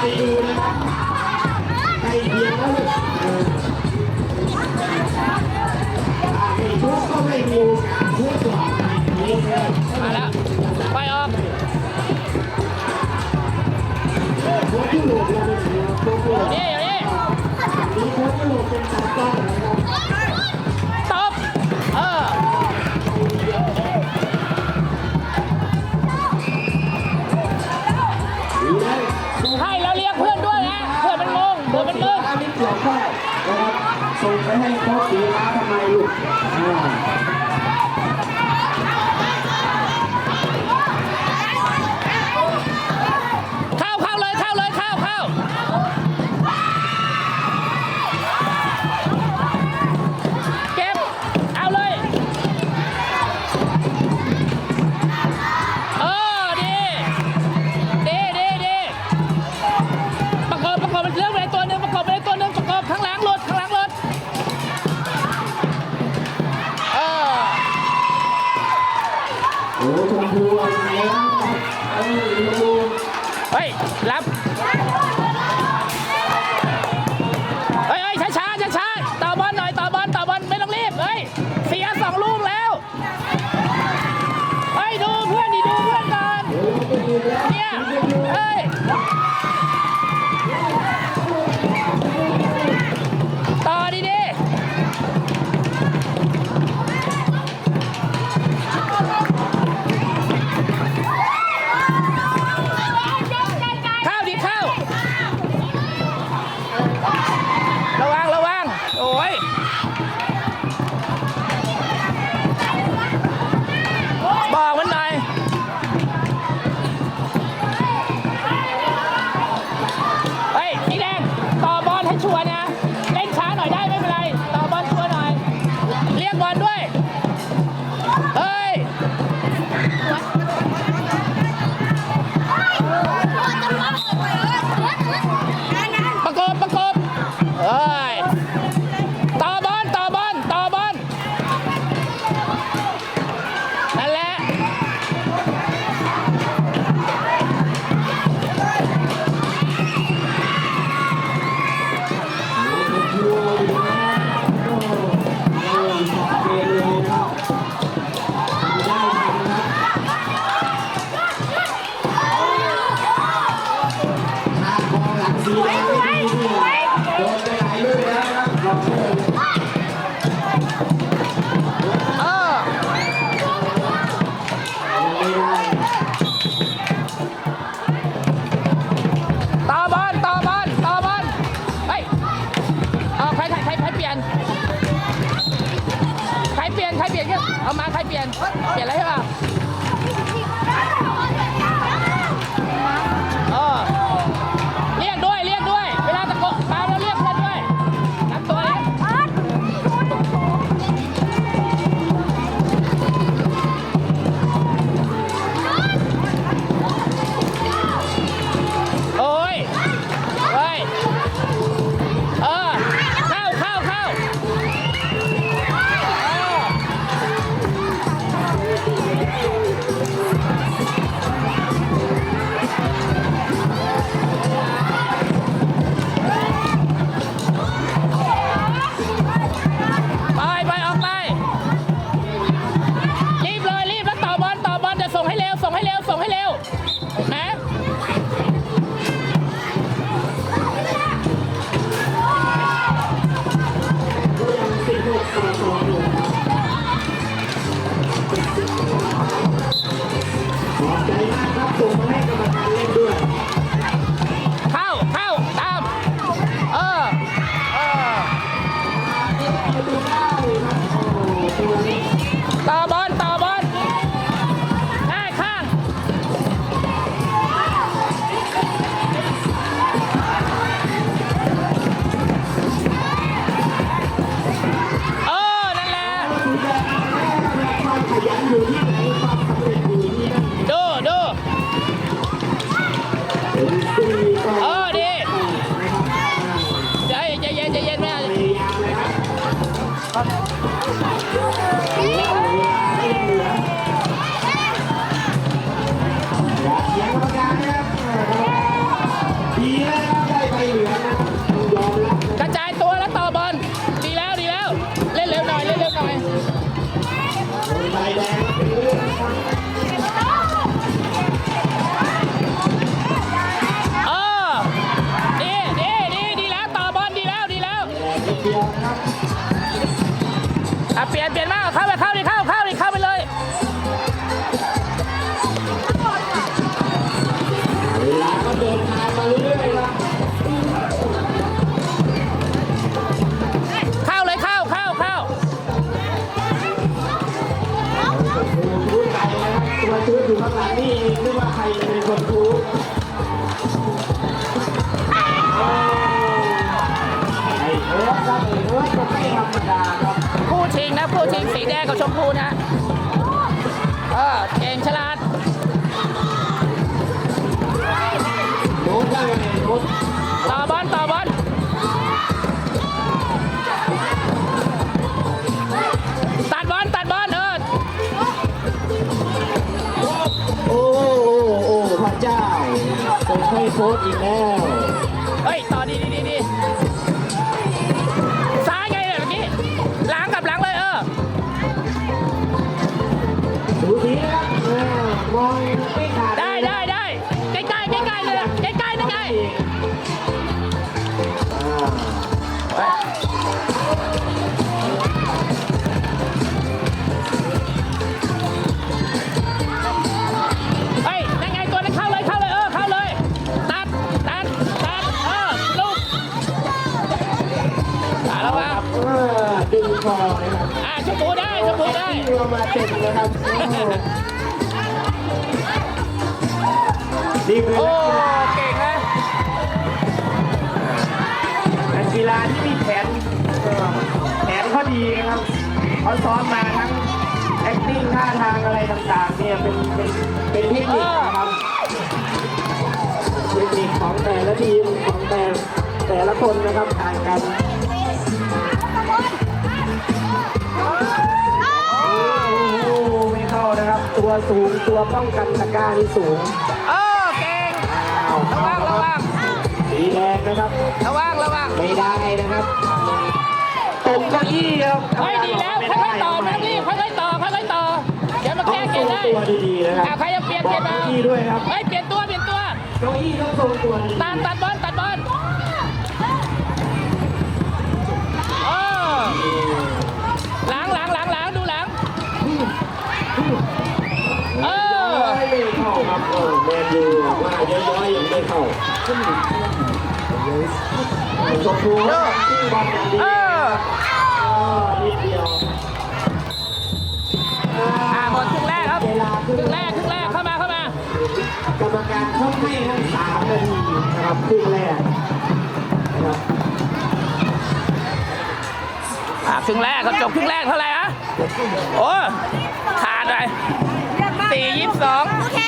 ไจดูนะครับใจเดียวแล้วไม่ทุกก็ไม่ดูทุกตั Zero. สีแดงกับชมพูนะเออเก่งฉลาดโน้ตได้ไงโน้ตต่อบอลต่อบอลตัดบอลตัดบอลเออโอ้โอ้โอ้พระเจ้าส่งให้โค้ชอีกแล้ว เฮ้ย ต่อดีดีดี ไม่ขาดได้ได้ได้ใกล้ใกล้ใกล้ใกล้เลยใกล้ใกล้นั่นไงอ่าเฮ้ยนั่นไงตัวนั้นเข้าเลยเข้าเลยเออเข้าเลย ตัดตัดตัดเออลูกอะแล้วว่าเออดึงคอนะครับอะชมพูได้ชมพูได้ ที่เรามาเต็มนะครับโอ้โห นี่คือโอ้นักกีฬาเก่งนะนักกีฬาที่มีแผนเออแผนเขาดีนะครับเขาซ้อมมาทั้ง acting ท่าทางอะไรต่างๆเนี่ยเป็นเป็นเป็นเทคนิคนะครับเทคนิคของแต่ละทีมของแต่แต่ละคนนะครับต่างกัน ตัวสูงตัวป้องกันตะกร้านี่สูงเออเก่ง อ้าวระวังระวัง สีแดงนะครับ ระวังระวังไม่ได้นะครับตกเก้าอี้ครับเฮ้ยดีแล้วค่อยๆต่อไม่ต้องรีบค่อยๆต่อค่อยๆต่อเดี๋ยวมาต้อแก้งเกทรมงได้ตัวดีๆนะคอะรับใครจะเปลี่ยนบเกอกมมาเก้าอี้ด้วยครับเฮ้ยเปลี่ยนตัวเปลี่ยนตัว เก้าอี้ต้องทรงตัวดีตัดตัดบอลตัดบอล อะๆยังไม่เข้าชมพูที่บอลอย่างดีเออเออนิดเดียวอ่าหมดครึ่งแรกครับครึ่งแรกครึ่งแรกเข้ามาเข้ามากรรมการเขาให้ทั้งสามนาทีนะครับครึ่งแรกนะครับอ่าครึ่งแรกครับจบครึ่งแรกเท่าไหร่อะโอ้ขาดเลยสี่ยี่สิบสอง โอเค